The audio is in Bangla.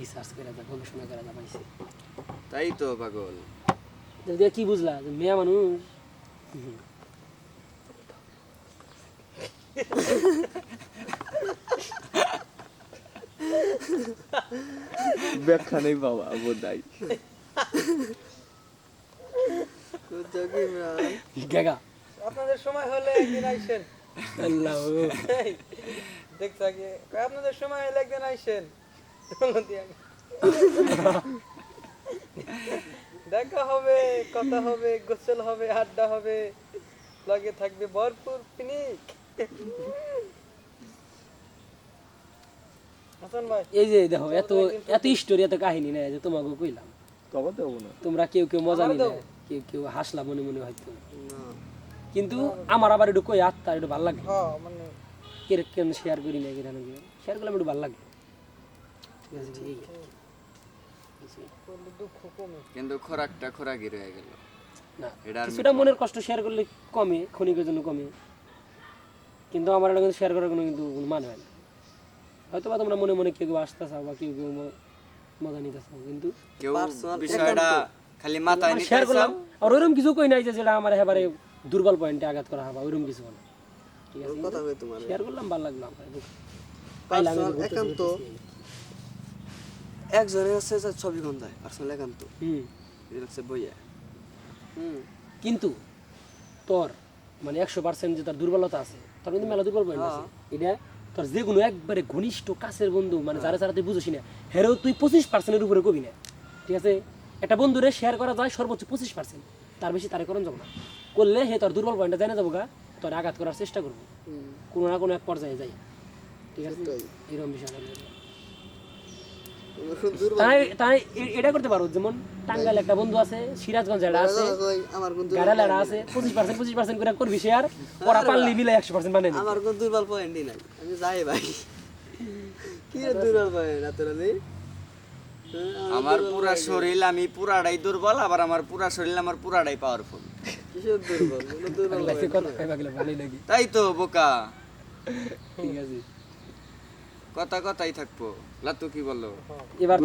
রিসার্চ করে যা গবেষণা করে যা পাইছি। তাই তো পাগল। কি বুঝলা যে মেয়া মানুষ। ব্যাখ্যা নেই বাবা বোধাই আপনাদের সময় হলে একদিন আইসেন। আল্লাহ। আপনাদের সময় হলে একদিন আইসেন। দেখা হবে কথা হবে গোসল হবে আড্ডা হবে। লগে থাকবে ভরপুর পিকনিক এই যে দেখো এত এত স্টোরি এত কাহিনী নাই যে তোমাকে কইলাম। তখন দেবো না। তোমরা কেউ কেউ মজা আমার নিলে কেউ কেউ হাসলা মনে মনে হয়তো। কিন্তু আমার আবার একটু কই আত্মা একটু ভালো লাগে। হ্যাঁ মানে কেন শেয়ার করি না কেন শেয়ার করলে একটু ভালো লাগে ঠিক আছে এই করলে দুঃখ কমে কিন্তু খোরাকটা খোরাকি রয়ে গেল। না কিছুটা মনের কষ্ট শেয়ার করলে কমে ক্ষণিকের জন্য কমে। কিন্তু আমার এটা কিন্তু শেয়ার করার কোনো কিন্তু কোনো মানে হয় না। হয়তো বা তোমরা মনে মনে কেউ কেউ আসতে চাও বা কেউ কেউ মজা নিতে চাও কিন্তু কেউ বিষয়টা খালি মাথায় শেয়ার করলাম আর ওইরকম কিছু কই নাই যে যেটা আমার এবারে দুর্বল পয়েন্টে আঘাত করা হবে ওইরকম কিছু না। ঠিক আছে শেয়ার করলাম ভালো লাগল আমার। একান্ত একজনের আছে ছবি গন্ধায় পার্সোনাল একান্ত হুম। এটা হচ্ছে বইয়া। কিন্তু তোর মানে একশো পার্সেন্ট যে তোর দুর্বলতা আছে তোর কিন্তু মেলা দুর্বল পয়েন্ট আছে এটা তোর যে কোনো একবারে ঘনিষ্ঠ কাছের বন্ধু মানে যারা যারা তুই বুঝিস না হেরেও তুই পঁচিশ পার্সেন্টের উপরে কবি না। ঠিক আছে? একটা বন্ধুরে শেয়ার করা যায় সর্বোচ্চ পঁচিশ পার্সেন্ট তার বেশি তারে করণ যাব না। করলে হে তোর দুর্বল পয়েন্টটা জানে যাব গা তোর আঘাত করার চেষ্টা করব। কোনো না কোনো এক পর্যায়ে যাই। ঠিক আছে? এরকম বিষয় এটা করতে পারো যেমন টাঙ্গাইল একটা বন্ধু আছে সিরাজগঞ্জ একটা আছে আমার গাড়াল একটা আছে পঁচিশ পার্সেন্ট পঁচিশ পার্সেন্ট করে করবি শেয়ার ওরা পারলি মিলে একশো পার্সেন্ট নিবি। আমার কোন দুর্বল পয়েন্টই নাই। আমি যাই ভাই। কি দুর্বল পয়েন্ট আতরালি আমার পুরা শরীর আমি পুরাটাই দুর্বল আবার আমার পুরা শরীর আমার পুরাটাই পাওয়ারফুল তাই তো বোকা। ঠিক আছে। কথা কথাই থাকব। লাতু কি বলল এবার